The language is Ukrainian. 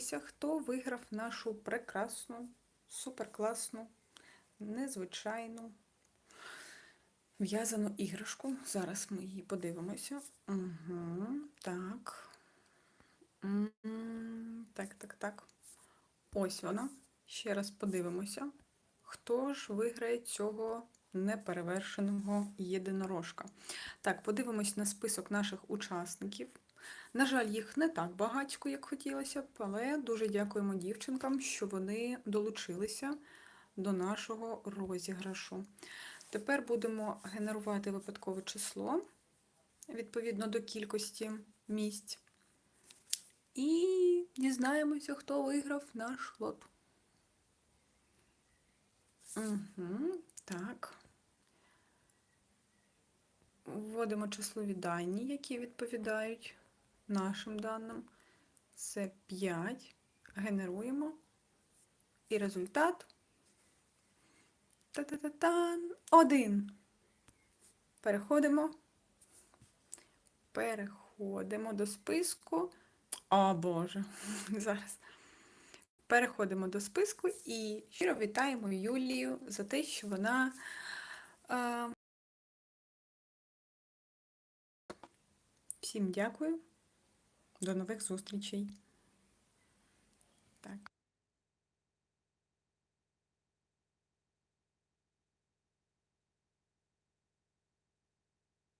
хто виграв нашу прекрасну, суперкласну, незвичайну в'язану іграшку. Зараз ми її подивимося. Угу, так. Так, так, так. Ось вона. Ще раз подивимося. Хто ж виграє цього неперевершеного єдинорожка? Так, подивимось на список наших учасників. На жаль, їх не так багатько, як хотілося б, але дуже дякуємо дівчинкам, що вони долучилися до нашого розіграшу. Тепер будемо генерувати випадкове число відповідно до кількості місць. І дізнаємося, хто виграв наш лот. Угу, так. Вводимо числові дані, які відповідають нашим даним. Це 5. Генеруємо. І результат. Та-та-та-тан! Один. Переходимо. Переходимо до списку. О, Боже, зараз. Переходимо до списку і щиро вітаємо Юлію за те, що вона. Е... Всім дякую. До нових зустрічей.